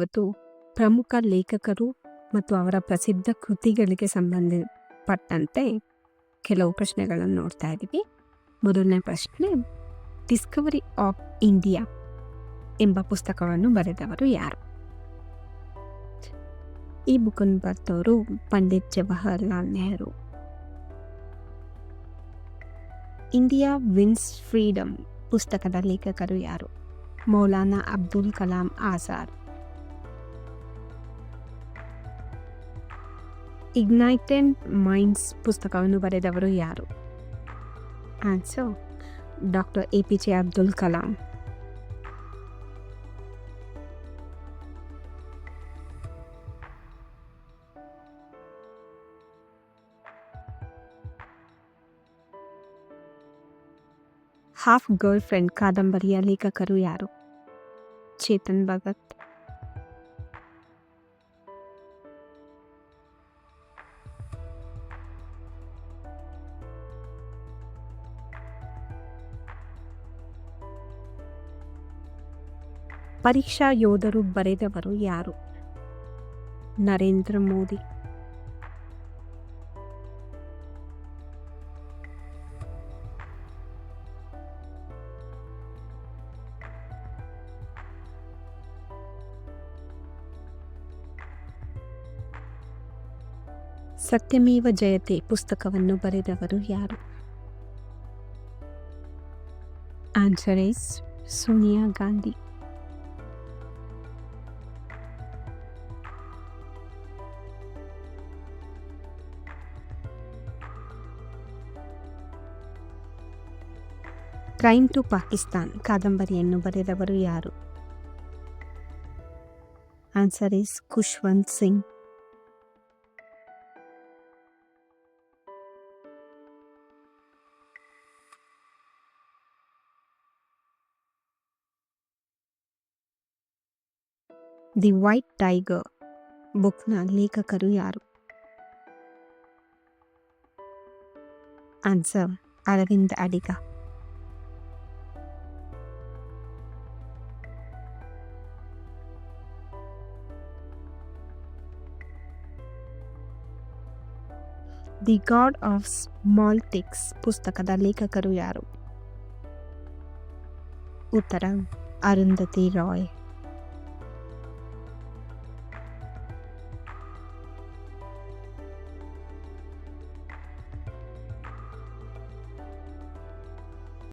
ಇವತ್ತು ಪ್ರಮುಖ ಲೇಖಕರು ಮತ್ತು ಅವರ ಪ್ರಸಿದ್ಧ ಕೃತಿಗಳಿಗೆ ಸಂಬಂಧಪಟ್ಟಂತೆ ಕೆಲವು ಪ್ರಶ್ನೆಗಳನ್ನು ನೋಡ್ತಾ ಇದ್ದೀವಿ. ಮೊದಲನೇ ಪ್ರಶ್ನೆ ಡಿಸ್ಕವರಿ ಆಫ್ ಇಂಡಿಯಾ ಎಂಬ ಪುಸ್ತಕವನ್ನು ಬರೆದವರು ಯಾರು? ಈ ಬುಕ್ಕನ್ನು ಬರೆದವರು Pandit Jawaharlal Nehru. India wins freedom ಪುಸ್ತಕದ ಲೇಖಕರು ಯಾರು? ಮೌಲಾನಾ ಅಬ್ದುಲ್ ಕಲಾಂ ಆಜಾದ್. ಇಗ್ನೈಟೆಡ್ ಮೈಂಡ್ಸ್ ಪುಸ್ತಕವನ್ನು ಬರೆದವರು ಯಾರು? Answer doctor A P J Abdul Kalam half girlfriend ಕಾದಂಬರಿಯ ಲೇಖಕರು ಯಾರು? ಚೇತನ್ ಭಗತ್ ಪರೀಕ್ಷಾ ಯೋಧರು ಬರೆದವರು ಯಾರು? ನರೇಂದ್ರ ಮೋದಿ. ಸತ್ಯಮೇವ ಜಯತೆ ಪುಸ್ತಕವನ್ನು ಬರೆದವರು ಯಾರು? Answer Sonia Gandhi. Crime to Pakistan, ಕಾದಂಬರಿಯನ್ನು ಬರೆದವರು ಯಾರು? Answer is Khushwant Singh. The white tiger ಬುಕ್ನ ಲೇಖಕರು ಯಾರು? Answer Aravind Adiga. The god of small things ಪುಸ್ತಕದ ಲೇಖಕರು ಯಾರು? ಉತ್ತರ ಅರುಂಧತಿ ರಾಯ್.